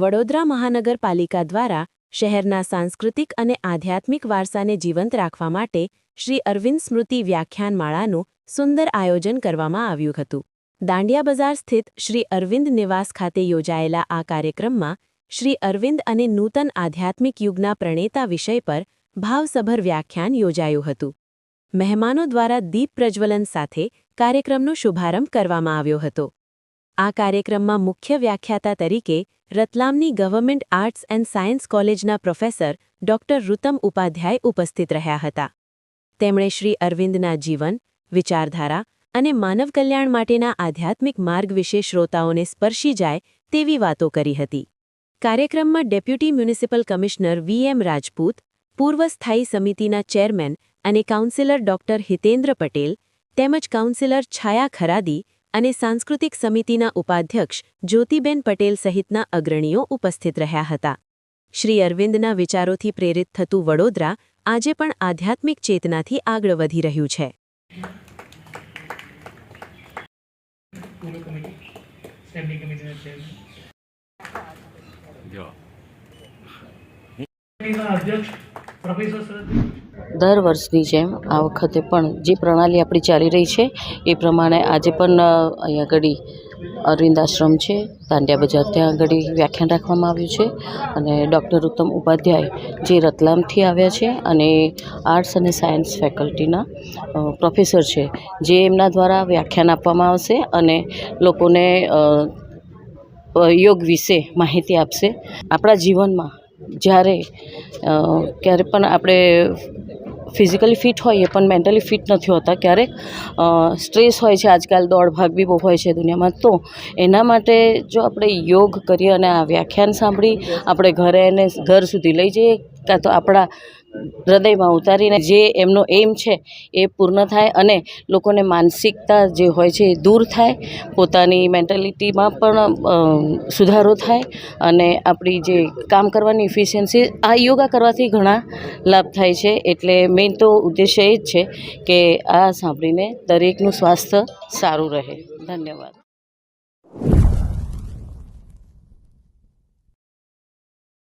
વડોદરા મહાનગરપાલિકા દ્વારા શહેરના સાંસ્કૃતિક અને આધ્યાત્મિક વારસાને જીવંત રાખવા માટે શ્રી અરવિંદ સ્મૃતિ વ્યાખ્યાનમાળાનું સુંદર આયોજન કરવામાં આવ્યું હતું. દાંડિયા બજાર સ્થિત શ્રી અરવિંદ નિવાસ ખાતે યોજાયેલા આ કાર્યક્રમમાં શ્રી અરવિંદ અને નૂતન આધ્યાત્મિક યુગના પ્રણેતા વિષય પર ભાવસભર વ્યાખ્યાન યોજાયું હતું. મહેમાનો દ્વારા દીપ પ્રજ્વલન સાથે કાર્યક્રમનો શુભારંભ કરવામાં આવ્યો હતો. આ કાર્યક્રમમાં મુખ્ય વ્યાખ્યાતા તરીકે રતલામની ગવર્મેન્ટ આર્ટ્સ એન્ડ સાયન્સ કોલેજના પ્રોફેસર ડોક્ટર રુતમ ઉપાધ્યાય ઉપસ્થિત રહ્યા હતા. તેમણે શ્રી અરવિંદના જીવન, વિચારધારા અને માનવ કલ્યાણ માટેના આધ્યાત્મિક માર્ગ વિશે શ્રોતાઓને સ્પર્શી જાય તેવી વાતો કરી હતી. કાર્યક્રમમાં deputy municipal commissioner V M Rajput, પૂર્વ સ્થાયી સમિતિના ચેરમેન અને કાઉન્સિલર ડોક્ટર હિતેન્દ્ર પટેલ તેમજ કાઉન્સિલર છાયા ખરાદી અને સાંસ્કૃતિક સમિતિના ઉપાધ્યક્ષ જ્યોતિબેન પટેલ સહિતના અગ્રણીઓ ઉપસ્થિત રહ્યા હતા. શ્રી અરવિંદના વિચારોથી પ્રેરિત થતું વડોદરા આજે પણ આધ્યાત્મિક ચેતનાથી આગળ વધી રહ્યું છે. અધ્યક્ષ દર વર્ષની જેમ આ વખતે પણ જે પ્રણાલી આપણી ચાલી રહી છે, એ પ્રમાણે આજે પણ અહીંયા આગળ અરવિંદ આશ્રમ છે, દાંડિયા બજાર ત્યાં આગળ વ્યાખ્યાન રાખવામાં આવ્યું છે અને ડૉક્ટર ઉત્તમ ઉપાધ્યાય જે રતલામથી આવ્યા છે અને આર્ટ્સ અને સાયન્સ ફેકલ્ટીના પ્રોફેસર છે, જે એમના દ્વારા વ્યાખ્યાન આપવામાં આવશે અને લોકોને યોગ વિશે માહિતી આપશે. આપણા જીવનમાં જ્યારે ક્યારે પણ આપણે ફિઝિકલી ફિટ હોઈએ પણ મેન્ટલી ફિટ નથી હોતા ક્યારેક સ્ટ્રેસ હોય છે, આજકાલ દોડ ભાગ બી બહુ હોય છે દુનિયામાં, તો એના માટે જો આપણે યોગ કરીએ અને આ વ્યાખ્યાન સાંભળી, આપણે ઘરે એને ઘર સુધી લઈ જઈએ કાં તો આપણા હૃદયમાં ઉતારીને જે એમનો એમ છે એ પૂર્ણ થાય અને લોકોને માનસિકતા જે હોય છે એ દૂર થાય. પોતાની મેન્ટાલિટીમાં પણ સુધારો થાય અને આપણી જે કામ કરવાની ઇફિશિયન્સી આ યોગા કરવાથી ઘણા લાભ થાય છે. એટલે મેઇન તો ઉદ્દેશ્ય એ જ છે કે આ સાંભળીને દરેકનું સ્વાસ્થ્ય સારું રહે. ધન્યવાદ.